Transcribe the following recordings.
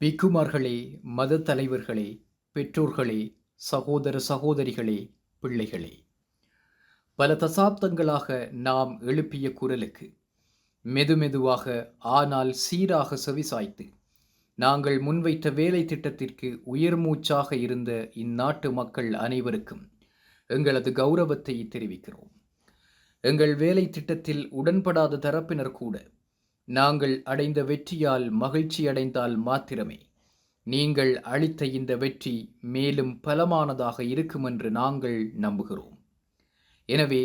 பிக்குமார்களே மத தலைவர்களே பெற்றோர்களே சகோதர சகோதரிகளே பிள்ளைகளே. பல தசாப்தங்களாக நாம் எழுப்பிய குரலுக்கு மெதுமெதுவாக ஆனால் சீராக செவிசாய்த்து நாங்கள் முன்வைத்த வேலை திட்டத்திற்கு உயிர் மூச்சாக இருந்த இந்நாட்டு மக்கள் அனைவருக்கும் எங்களது கௌரவத்தை தெரிவிக்கிறோம். எங்கள் வேலை திட்டத்தில் உடன்படாத தரப்பினர் கூட நாங்கள் அடைந்த வெற்றியால் மகிழ்ச்சி அடைந்தால் மாத்திரமே. நீங்கள் அளித்த இந்த வெற்றி மேலும் பலமானதாக இருக்கும் என்று நாங்கள் நம்புகிறோம். எனவே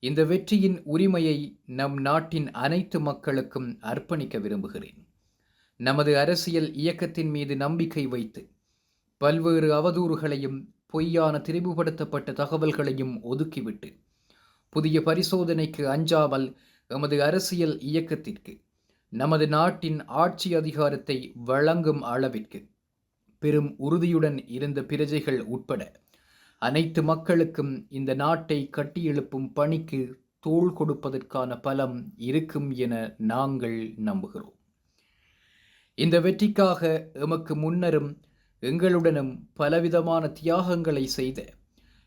இந்த வெற்றியின் உரிமையை நம் நாட்டின் அனைத்து மக்களுக்கும் அர்ப்பணிக்க விரும்புகிறேன். நமது அரசியல் இயக்கத்தின் மீது நம்பிக்கை வைத்து பல்வேறு அவதூறுகளையும் பொய்யான திரிவுபடுத்தப்பட்ட தகவல்களையும் ஒதுக்கிவிட்டு புதிய பரிசோதனைக்கு அஞ்சாமல் எமது அரசியல் இயக்கத்திற்கு நமது நாட்டின் ஆட்சி அதிகாரத்தை வழங்கும் அளவிற்கு பெரும் உறுதியுடன் இருந்த பிரஜைகள் உட்பட அனைத்து மக்களுக்கும் இந்த நாட்டை கட்டியெழுப்பும் பணிக்கு தோள் கொடுப்பதற்கான பலம் இருக்கும் என நாங்கள் நம்புகிறோம். இந்த வெற்றிக்காக எமக்கு முன்னரும் எங்களுடனும் பலவிதமான தியாகங்களை செய்த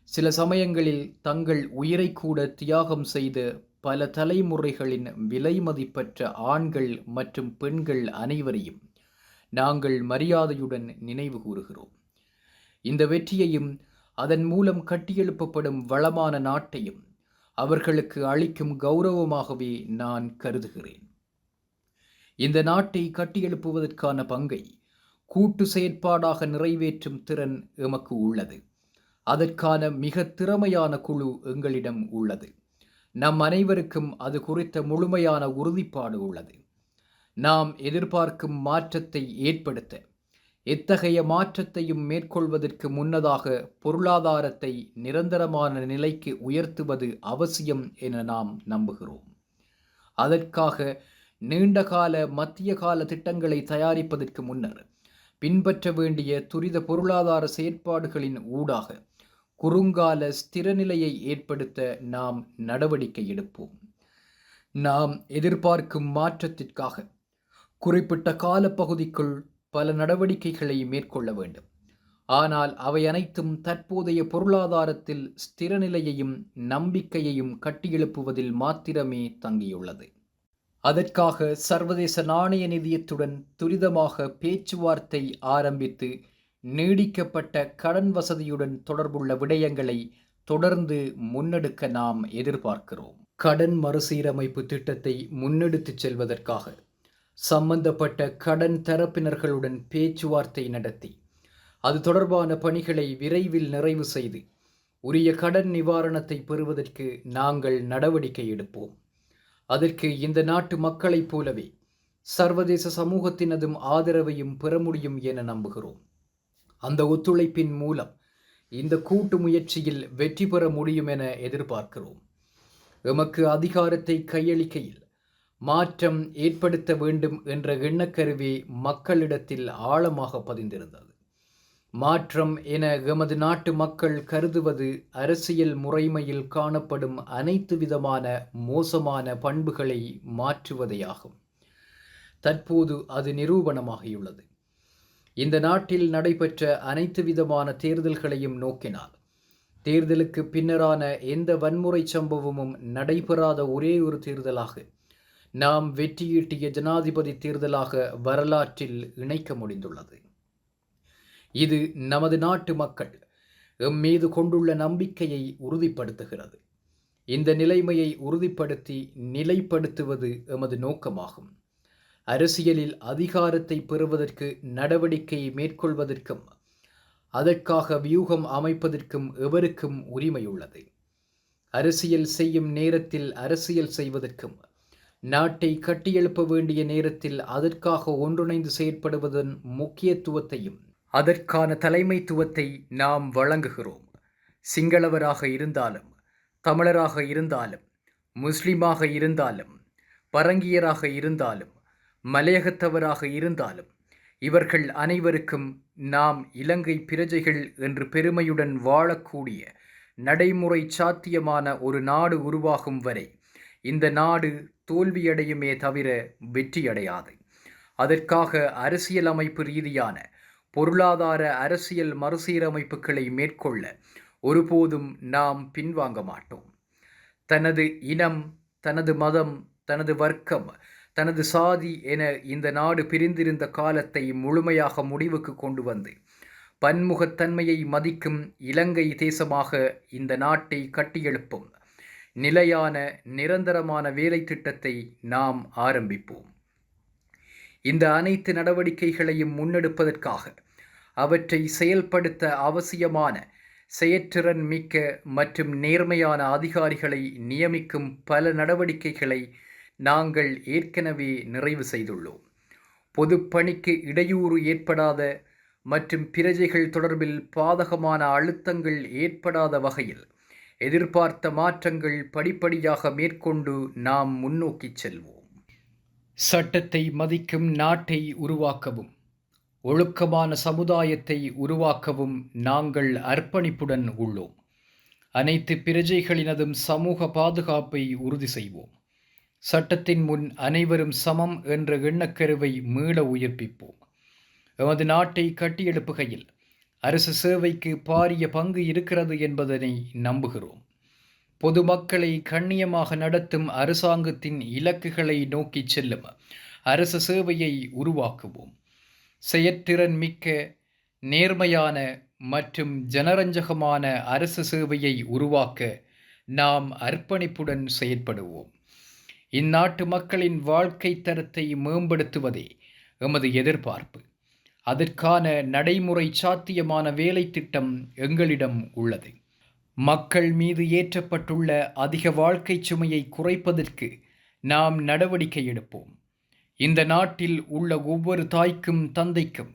சில சமயங்களில் தங்கள் உயிரை கூட தியாகம் செய்த பல தலைமுறைகளின் விலை மதிப்பற்ற ஆண்கள் மற்றும் பெண்கள் அனைவரையும் நாங்கள் மரியாதையுடன் நினைவு கூறுகிறோம். இந்த வெற்றியையும் அதன் மூலம் கட்டியெழுப்பப்படும் வளமான நாட்டையும் அவர்களுக்கு அளிக்கும் கௌரவமாகவே நான் கருதுகிறேன். இந்த நாட்டை கட்டியெழுப்புவதற்கான பங்கை கூட்டு செயற்பாடாக நிறைவேற்றும் திறன் எமக்கு உள்ளது. அதற்கான மிக திறமையான குழு எங்களிடம் உள்ளது. நம் அனைவருக்கும் அது குறித்த முழுமையான உறுதிப்பாடு உள்ளது. நாம் எதிர்பார்க்கும் மாற்றத்தை ஏற்படுத்த எத்தகைய மாற்றத்தையும் மேற்கொள்வதற்கு முன்னதாக பொருளாதாரத்தை நிரந்தரமான நிலைக்கு உயர்த்துவது அவசியம் என நாம் நம்புகிறோம். அதற்காக நீண்டகால மத்திய கால திட்டங்களை தயாரிப்பதற்கு முன்னர் பின்பற்ற வேண்டிய துரித பொருளாதார செயற்பாடுகளின் ஊடாக குறுங்கால ஸ்திரநிலையை ஏற்படுத்த நாம் நடவடிக்கை எடுப்போம். நாம் எதிர்பார்க்கும் மாற்றத்திற்காக குறிப்பிட்ட காலப்பகுதிக்குள் பல நடவடிக்கைகளை மேற்கொள்ள வேண்டும். ஆனால் அவை அனைத்தும் தற்போதைய பொருளாதாரத்தில் ஸ்திரநிலையையும் நம்பிக்கையையும் கட்டியெழுப்புவதில் மாத்திரமே தங்கியுள்ளது. அதற்காக சர்வதேச நாணய நிதியத்துடன் துரிதமாக பேச்சுவார்த்தை ஆரம்பித்து நீடிக்கப்பட்ட கடன் வசதியுடன் தொடர்புள்ள விடயங்களை தொடர்ந்து முன்னெடுக்க நாம் எதிர்பார்க்கிறோம். கடன் மறுசீரமைப்பு திட்டத்தை முன்னெடுத்துச் செல்வதற்காக சம்பந்தப்பட்ட கடன் தரப்பினர்களுடன் பேச்சுவார்த்தை நடத்தி அது தொடர்பான பணிகளை விரைவில் நிறைவு செய்து உரிய கடன் நிவாரணத்தை பெறுவதற்கு நாங்கள் நடவடிக்கை எடுப்போம். அதற்கு இந்த நாட்டு மக்களைப் போலவே சர்வதேச சமூகத்தினதும் ஆதரவையும் பெற முடியும் என நம்புகிறோம். அந்த ஒத்துழைப்பின் மூலம் இந்த கூட்டு முயற்சியில் வெற்றி பெற முடியும் என எதிர்பார்க்கிறோம். எமக்கு அதிகாரத்தை கையளிக்கையில் மாற்றம் ஏற்படுத்த வேண்டும் என்ற எண்ணக்கருவி மக்களிடத்தில் ஆழமாக பதிந்திருந்தது. மாற்றம் என எமது நாட்டு மக்கள் கருதுவது அரசியல் முறைமையில் காணப்படும் அனைத்து விதமான மோசமான பண்புகளை மாற்றுவதையாகும். தற்போது அது நிரூபணமாகியுள்ளது. இந்த நாட்டில் நடைபெற்ற அனைத்து விதமான தேர்தல்களையும் நோக்கினால் தேர்தலுக்கு பின்னரான எந்த வன்முறை சம்பவமும் நடைபெறாத ஒரே ஒரு தேர்தலாக நாம் வெற்றியீட்டிய ஜனாதிபதி தேர்தலாக வரலாற்றில் இணைக்க முடிந்துள்ளது. இது நமது நாட்டு மக்கள் எம் மீது கொண்டுள்ள நம்பிக்கையை உறுதிப்படுத்துகிறது. இந்த நிலைமையை உறுதிப்படுத்தி நிலைப்படுத்துவது எமது நோக்கமாகும். அரசியலில் அதிகாரத்தை பெறுவதற்கு நடவடிக்கை மேற்கொள்வதற்கும் அதற்காக வியூகம் அமைப்பதற்கும் எவருக்கும் உரிமை உள்ளது அரசியல் செய்யும் நேரத்தில் அரசியல் செய்வதற்கும் நாட்டை கட்டியெழுப்ப வேண்டிய நேரத்தில் அதற்காக ஒன்றிணைந்து செயற்படுவதன் முக்கியத்துவத்தையும் அதற்கான தலைமைத்துவத்தை நாம் வழங்குகிறோம். சிங்களவராக இருந்தாலும் தமிழராக இருந்தாலும் முஸ்லிமாக இருந்தாலும் பரங்கியராக இருந்தாலும் மலையகத்தவராக இருந்தாலும் இவர்கள் அனைவருக்கும் நாம் இலங்கை பிரஜைகள் என்று பெருமையுடன் வாழக்கூடிய நடைமுறை சாத்தியமான ஒரு நாடு உருவாகும் வரை இந்த நாடு தோல்வியடையுமே தவிர வெற்றியடையாது. அதற்காக அரசியலமைப்பு ரீதியான பொருளாதார அரசியல் மறுசீரமைப்புகளை மேற்கொள்ள ஒருபோதும் நாம் பின்வாங்க மாட்டோம். தனது இனம் தனது மதம் தனது வர்க்கம் தனது சாதி என இந்த நாடு பிரிந்திருந்த காலத்தை முழுமையாக முடிவுக்கு கொண்டு வந்து பன்முகத்தன்மையை மதிக்கும் இலங்கை தேசமாக இந்த நாட்டை கட்டியெழுப்பும். நிலையான நிரந்தரமான வேலை திட்டத்தை நாம் ஆரம்பிப்போம். இந்த அனைத்து நடவடிக்கைகளையும் முன்னெடுப்பதற்காக அவற்றை செயல்படுத்த அவசியமான செயற்றிறன் மிக்க மற்றும் நேர்மையான அதிகாரிகளை நியமிக்கும் பல நடவடிக்கைகளை நாங்கள் ஏற்கனவே நிறைவு செய்துள்ளோம். பொதுப்பணிக்கு இடையூறு ஏற்படாத மற்றும் பிரஜைகள் தொடர்பில் பாதகமான அழுத்தங்கள் ஏற்படாத வகையில் எதிர்பார்த்த மாற்றங்கள் படிப்படியாக மேற்கொண்டு நாம் முன்னோக்கி செல்வோம். சட்டத்தை மதிக்கும் நாட்டை உருவாக்கவும் ஒழுக்கமான சமுதாயத்தை உருவாக்கவும் நாங்கள் அர்ப்பணிப்புடன் உள்ளோம். அனைத்து பிரஜைகளினதும் சமூக பாதுகாப்பை உறுதி செய்வோம். சட்டத்தின் முன் அனைவரும் சமம் என்ற எண்ணக்கருவை மீள உயிர்ப்பிப்போம். எமது நாட்டை கட்டியெழுப்புகையில் அரசு சேவைக்கு பாரிய பங்கு இருக்கிறது என்பதனை நம்புகிறோம். பொதுமக்களை கண்ணியமாக நடத்தும் அரசாங்கத்தின் இலக்குகளை நோக்கிச் செல்லும் அரசு சேவையை உருவாக்குவோம். செயற்திறன் மிக்க நேர்மையான மற்றும் ஜனரஞ்சகமான அரசு சேவையை உருவாக்க நாம் அர்ப்பணிப்புடன் செயற்படுவோம். இந்நாட்டு மக்களின் வாழ்க்கை தரத்தை மேம்படுத்துவதே எமது எதிர்பார்ப்பு. அதற்கான நடைமுறை சாத்தியமான வேலை திட்டம் எங்களிடம் உள்ளது. மக்கள் மீது ஏற்றப்பட்டுள்ள அதிக வாழ்க்கை சுமையை குறைப்பதற்கு நாம் நடவடிக்கை எடுப்போம். இந்த நாட்டில் உள்ள ஒவ்வொரு தாய்க்கும் தந்தைக்கும்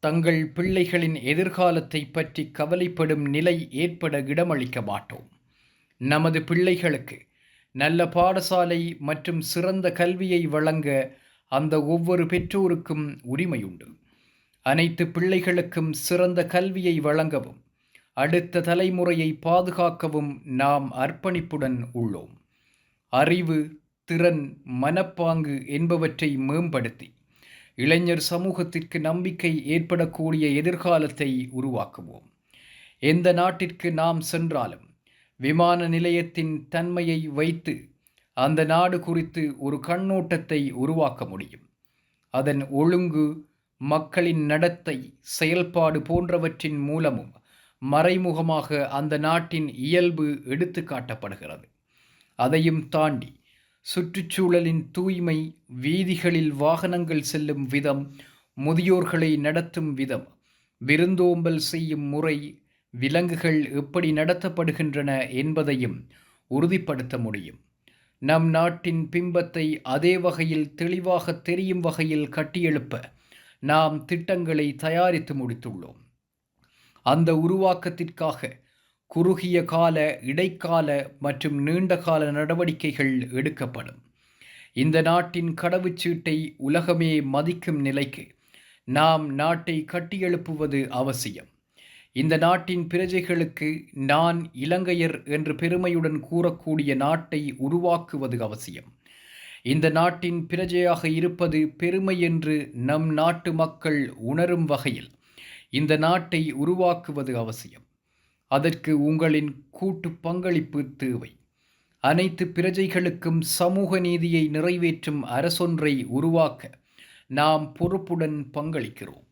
தங்கள் பிள்ளைகளின் எதிர்காலத்தை பற்றி கவலைப்படும் நிலை ஏற்பட இடமளிக்க மாட்டோம். நமது பிள்ளைகளுக்கு நல்ல பாடசாலை மற்றும் சிறந்த கல்வியை வழங்க அந்த ஒவ்வொரு பெற்றோருக்கும் உரிமையுண்டு. அனைத்து பிள்ளைகளுக்கும் சிறந்த கல்வியை வழங்கவும் அடுத்த தலைமுறையை பாதுகாக்கவும் நாம் அர்ப்பணிப்புடன் உள்ளோம். அறிவு திறன் மனப்பாங்கு என்பவற்றை மேம்படுத்தி இளைஞர் சமூகத்திற்கு நம்பிக்கை ஏற்படக்கூடிய எதிர்காலத்தை உருவாக்குவோம். எந்த நாட்டிற்கு நாம் சென்றாலும் விமான நிலையத்தின் தன்மையை வைத்து அந்த நாடு குறித்து ஒரு கண்ணோட்டத்தை உருவாக்க முடியும். அதன் ஒழுங்கு மக்களின் நடத்தை செயல்பாடு போன்றவற்றின் மூலமும் மறைமுகமாக அந்த நாட்டின் இயல்பு எடுத்து காட்டப்படுகிறது. அதையும் தாண்டி சுற்றுச்சூழலின் தூய்மை வீதிகளில் வாகனங்கள் செல்லும் விதம் முதியோர்களை நடத்தும் விதம் விருந்தோம்பல் செய்யும் முறை விலங்குகள் எப்படி நடத்தப்படுகின்றன என்பதையும் உறுதிப்படுத்த முடியும். நம் நாட்டின் பிம்பத்தை அதே வகையில் தெளிவாக தெரியும் வகையில் கட்டியெழுப்ப நாம் திட்டங்களை தயாரித்து முடித்துள்ளோம். அந்த உருவாக்கத்திற்காக குறுகிய கால இடைக்கால மற்றும் நீண்டகால நடவடிக்கைகள் எடுக்கப்படும். இந்த நாட்டின் கடவுச்சீட்டை உலகமே மதிக்கும் நிலைக்கு நாம் நாட்டை கட்டியெழுப்புவது அவசியம். இந்த நாட்டின் பிரஜைகளுக்கு நான் இலங்கையர் என்று பெருமையுடன் கூறக்கூடிய நாட்டை உருவாக்குவது அவசியம். இந்த நாட்டின் பிரஜையாக இருப்பது பெருமை என்று நம் நாட்டு மக்கள் உணரும் வகையில் இந்த நாட்டை உருவாக்குவது அவசியம். அதற்கு உங்களின் கூட்டு பங்களிப்பு தேவை. அனைத்து பிரஜைகளுக்கும் சமூக நீதியை நிறைவேற்றும் அரசொன்றை உருவாக்க நாம் பொறுப்புடன் பங்களிக்கிறோம்.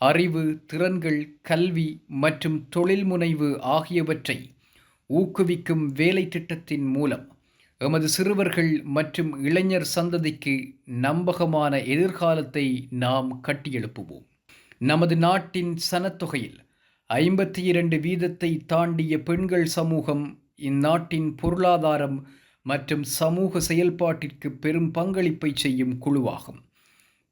அறிவு திறன்கள் கல்வி மற்றும் தொழில் முனைவு ஆகியவற்றை ஊக்குவிக்கும் வேலை திட்டத்தின் மூலம் எமது சிறுவர்கள் மற்றும் இளைஞர் சந்ததிக்கு நம்பகமான எதிர்காலத்தை நாம் கட்டியெழுப்புவோம். நமது நாட்டின் சனத்தொகையில் ஐம்பத்தி இரண்டு வீதத்தை தாண்டிய பெண்கள் சமூகம் இந்நாட்டின் பொருளாதாரம் மற்றும் சமூக செயல்பாட்டிற்கு பெரும் பங்களிப்பை செய்யும் குழுவாகும்.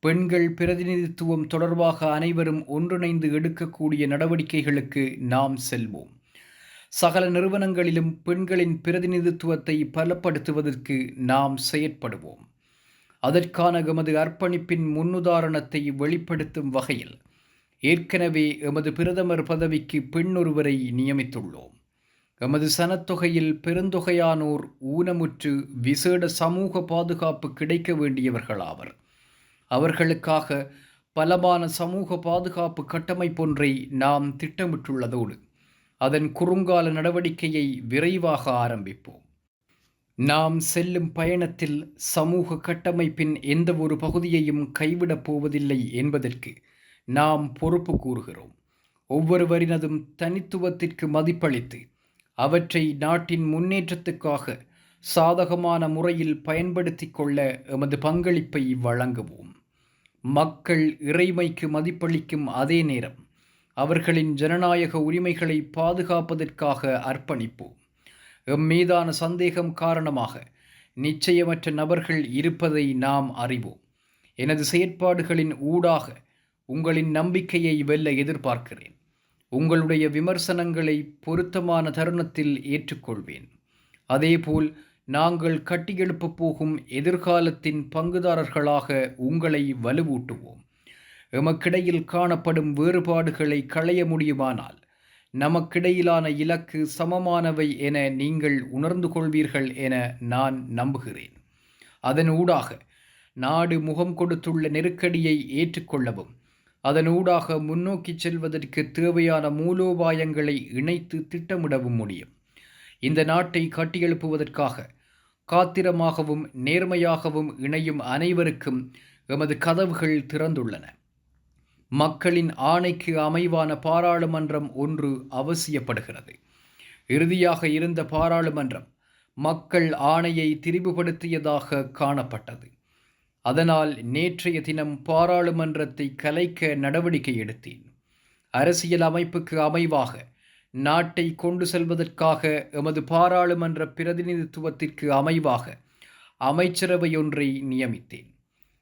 பெண்கள் பிரதிநிதித்துவம் தொடர்பாக அனைவரும் ஒன்றிணைந்து எடுக்கக்கூடிய நடவடிக்கைகளுக்கு நாம் செல்வோம். சகல நிறுவனங்களிலும் பெண்களின் பிரதிநிதித்துவத்தை பலப்படுத்துவதற்கு நாம் செயற்படுவோம். அதற்கான எமது அர்ப்பணிப்பின் முன்னுதாரணத்தை வெளிப்படுத்தும் வகையில் ஏற்கனவே எமது பிரதமர் பதவிக்கு பெண் ஒருவரை நியமித்துள்ளோம். எமது சனத்தொகையில் பெருந்தொகையானோர் ஊனமுற்று விசேட சமூக பாதுகாப்பு கிடைக்க வேண்டியவர்களாவர். அவர்களுக்காக பலமான சமூக பாதுகாப்பு கட்டமைப்பொன்றை நாம் திட்டமிட்டுள்ளதோடு அதன் குறுங்கால நடவடிக்கையை விரைவாக ஆரம்பிப்போம். நாம் செல்லும் பயணத்தில் சமூக கட்டமைப்பின் எந்த ஒரு பகுதியையும் கைவிடப் போவதில்லை என்பதற்கு நாம் பொறுப்பு கூறுகிறோம். ஒவ்வொருவரினதும் தனித்துவத்திற்கு மதிப்பளித்து அவற்றை நாட்டின் முன்னேற்றத்துக்காக சாதகமான முறையில் பயன்படுத்தி கொள்ள எமது பங்களிப்பை வழங்குவோம். மக்கள் இறைமைக்கு மதிப்பளிக்கும் அதே நேரம். அவர்களின் ஜனநாயக உரிமைகளை பாதுகாப்பதற்காக அர்ப்பணிப்போம். எம் மீதான சந்தேகம் காரணமாக நிச்சயமற்ற நபர்கள் இருப்பதை நாம் அறிவோம். எனது செயற்பாடுகளின் ஊடாக உங்களின் நம்பிக்கையை வெல்ல எதிர்பார்க்கிறேன். உங்களுடைய விமர்சனங்களை பொருத்தமான தருணத்தில் ஏற்றுக்கொள்வேன். அதேபோல் நாங்கள் கட்டியெழுப்பப் போகும் எதிர்காலத்தின் பங்குதாரர்களாக உங்களை வலுவூட்டுவோம். எமக்கிடையில் காணப்படும் வேறுபாடுகளை களைய முடியுமானால் நமக்கிடையிலான இலக்கு சமமானவை என நீங்கள் உணர்ந்து கொள்வீர்கள் என நான் நம்புகிறேன். அதனூடாக நாடு முகம் கொடுத்துள்ள நெருக்கடியை ஏற்றுக்கொள்ளவும் அதனூடாக முன்னோக்கி செல்வதற்கு தேவையான மூலோபாயங்களை இணைத்து திட்டமிடவும் முடியும். இந்த நாட்டை கட்டியெழுப்புவதற்காக காத்திரமாகவும் நேர்மையாகவும் இணையும் அனைவருக்கும் எமது கதவுகள் திறந்துள்ளன. மக்களின் ஆணைக்கு அமைவான பாராளுமன்றம் ஒன்று அவசியப்படுகிறது. இறுதியாக இருந்த பாராளுமன்றம் மக்கள் ஆணையை திரிவுபடுத்தியதாக காணப்பட்டது. அதனால் நேற்றைய தினம் பாராளுமன்றத்தை கலைக்க நடவடிக்கை எடுத்தேன். அரசியல் அமைப்புக்கு அமைவாக நாட்டை கொண்டு செல்வதற்காக எமது பாராளுமன்ற பிரதிநிதித்துவத்திற்கு அமைவாக அமைச்சரவையொன்றை நியமித்தேன்.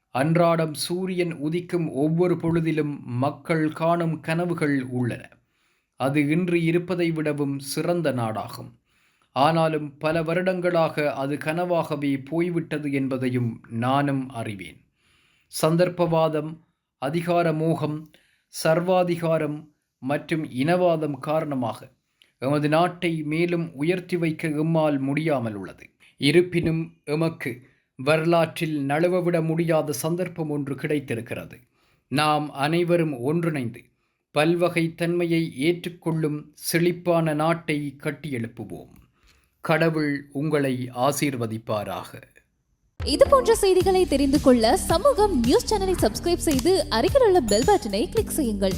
அன்றாடம் சூரியன் உதிக்கும் ஒவ்வொரு பொழுதிலும் மக்கள் காணும் கனவுகள் உள்ளன. அது இன்று இருப்பதை விடவும் சிறந்த நாடாகும். ஆனாலும் பல வருடங்களாக அது கனவாகவே போய்விட்டது என்பதையும் நானும் அறிவேன். சந்தர்ப்பவாதம் அதிகார மோகம் சர்வாதிகாரம் மற்றும் இனவாதம் காரணமாக எமது நாட்டை மேலும் உயர்த்தி வைக்க எம்மால் முடியாமல் உள்ளது. இருப்பினும் எமக்கு வரலாற்றில் நழுவவிட முடியாத சந்தர்ப்பம் ஒன்று கிடைத்திருக்கிறது. நாம் அனைவரும் ஒன்றிணைந்து பல்வகை தன்மையை ஏற்றுக்கொள்ளும் செழிப்பான நாட்டை கட்டியெழுப்புவோம். கடவுள் உங்களை ஆசீர்வதிப்பாராக. இது போன்ற செய்திகளை தெரிந்து கொள்ள சமூகம் நியூஸ் சேனலை சப்ஸ்கிரைப் செய்து அருகில் உள்ள பெல் பட்டனை கிளிக் செய்யுங்கள்.